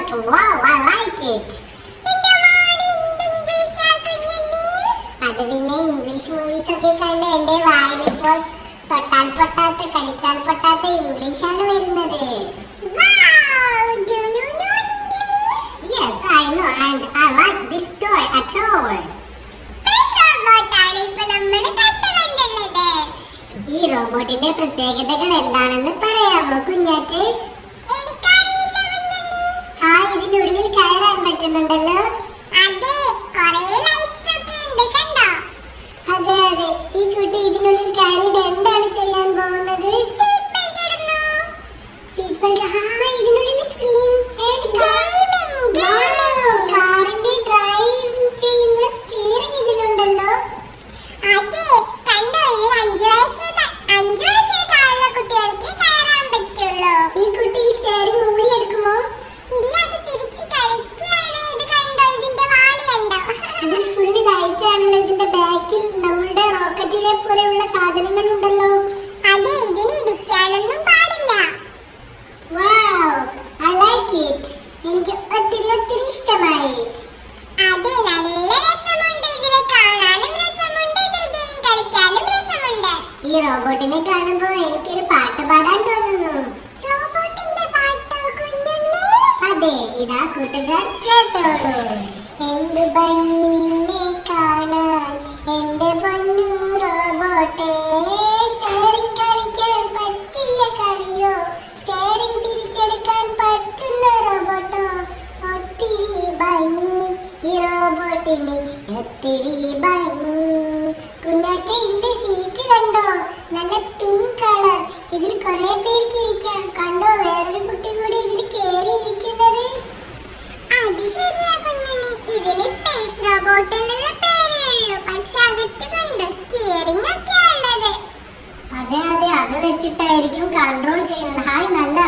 space. Wow, I like it. അത് പിന്നെ English movies ഒക്കെ കണ്ട് എന്റെ വായിലിപ്പോൾ തൊട്ടാൽ പൊട്ടാത്ത കടിച്ചാൽ പൊട്ടാത്ത ഇംഗ്ലീഷാണ് വരുന്നത് Yes, I know, and I like this toy at all. ഈ റോബോട്ടിന്റെ പ്രത്യേകതകൾ എന്താണെന്ന് പറയാമോ കുഞ്ഞാറ്റ് ആ ഇതിനുള്ളിൽ കയറാൻ പറ്റുന്നുണ്ടല്ലോ ലൈറ്റ് ഇതിന്റെ ബാക്കിൽ നമ്മുടെ റോക്കറ്റിലെ പോലെയുള്ള സാധനങ്ങൾ ഉണ്ടല്ലോ അതെ ഇതിന് ഇടിക്കാനൊന്നും പാടില്ല. വാവ് ഐ ലൈക്ക് ഇറ്റ് എനിക്ക് ഒത്തിരി ഒത്തിരി ഇഷ്ടമായി. അതെ നല്ല രസമുണ്ട്. ഇതിലെ കാണാനും രസമുണ്ട് ഇതിൽ ഗെയിം കളിക്കാനും രസമുണ്ട്. ഈ റോബോട്ടിനെ കാണുമ്പോൾ എനിക്കൊരു പാട്ട് പാടാൻ തോന്നുന്നു. റോബോട്ടിന്റെ പാട്ടോ കുഞ്ഞുണ്ണി? അതെ ഇതാ കൂട്ടുകാർ കേട്ടോളൂ. എന്ത് ഭംഗി ഒത്തിരി ഭംഗി കുഞ്ഞാറ്റെ ഇതിന്റെ സീറ്റ് കണ്ടോ? നല്ല പിങ്ക് കളർ ഇതിൽ കുറെ പേർക്ക് ഇരിക്കാം. കണ്ടോ? വേറൊരു കുട്ടി കൂടി ഇതിൽ കേറി ഇരിക്കുന്നത് അത് ശരിയാ കുഞ്ഞുണ്ണി. സ്പേസ് റോബോട്ട് എന്നുള്ള പേരേ ഉള്ളൂ. പക്ഷെ അകത്ത് കണ്ടോ? സ്റ്റിയറിംഗ് ഒക്കെ ഉള്ളത്. അതെ അതെ. അത് വെച്ചിട്ടായിരിക്കും കൺട്രോൾ ചെയ്യുന്നത്. ഹായ് നല്ല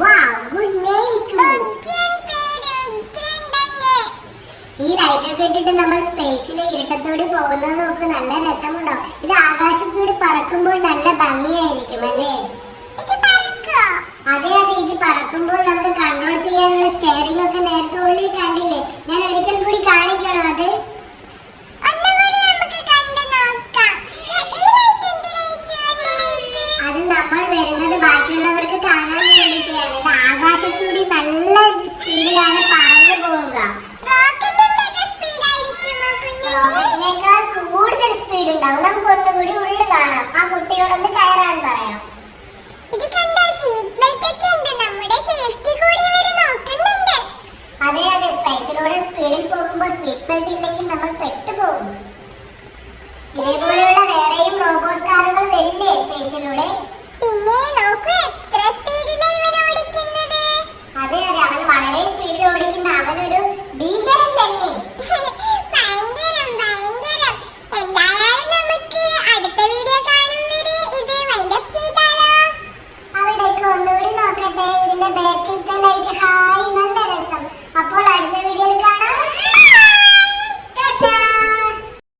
വാവ് ഗുഡ് നെയിം ടു ഉഗ്രൻ പേര് ഉഗ്രൻ തന്നെ ഈ ലൈറ്റൊക്കെ ഇട്ടിട്ട് നമ്മൾ സ്പേസിലെ ഇരുട്ടത്തോടെ പോകുന്നത് നോക്ക് നല്ല രസമുണ്ടോ ഇത് ആകാശത്തൂടെ പറക്കുമ്പോൾ നല്ല ഭംഗിയായിരിക്കും അല്ലേ ഇത് പറക്കോ അതെ അതെ ഇത് പറക്കുമ്പോൾ നമുക്ക് കൺട്രോൾ ചെയ്യാനുള്ള സ്റ്റിയറിംഗ് ഒക്കെ നേരത്തെ ഉള്ളിൽ കണ്ടില്ലേ ഞാൻ ഒരിക്കൽ കൂടി കാണിക്കണോ അത് ഒന്നുകൂടി നമുക്ക് കണ്ടു നോക്കാം ഈ ലൈറ്റ് എന്തിനാ ഈ ചുവന്ന ലൈറ്റ് അത് നമ്മൾ വരുന്നത് ബാക്കിയുള്ളവർക്ക് കാണാൻ വേണ്ടിയിട്ടാണ്. ഇത് ആകാശത്തൂടി നല്ല സ്പീഡിലാണ് പറന്നു പോവുക. റോക്കറ്റിനേക്കാൾ കൂടുതൽ സ്പീഡ് ഉണ്ടാവും. നമുക്ക് ഒന്നുകൂടി ഉള്ളിൽ കാണാം. ആ കുട്ടിയോടൊന്ന് കയറാൻ പറയാം. ഇത് കണ്ടോ? സീറ്റ് ബെൽറ്റ് ഒക്കെ ഉണ്ട്. നമ്മുടെ സേഫ്റ്റി കൂടി ഇവർ നോക്കുന്നുണ്ട്. അതെ അതെ. സ്പൈസിലൂടെ സ്പീഡിൽ പോകുമ്പോൾ സ്പീഡ് ബെൽറ്റ് ഇല്ലെങ്കിൽ നമ്മൾ പെട്ടുപോകും. ഇതേപോലെയുള്ള വേറെയും റോബോട്ട് കാറുകൾ വരില്ലേ സ്പേസിലൂടെ? പിന്നെ നോക്കൂ എത്ര സ്പീഡിലാണ് ഇവൻ ഓടിക്കുന്നത്? അതെ അതെ അവൻ വളരെ സ്പീഡിൽ ഓടിക്കുന്ന. അവനൊരു ഭീകരൻ തന്നെ. ഭയങ്കരം ഭയങ്കരം. എന്തായാലും നമുക്ക് അടുത്ത വീഡിയോ കാണുന്നവരെ ഇത് വൈൻഡപ്പ് ചെയ്താലോ. അവിടേക്ക് ഒന്നുകൂടി നോക്കട്ടെ. ഇതിന്റെ ബാക്കിലത്തെ ലൈറ്റ്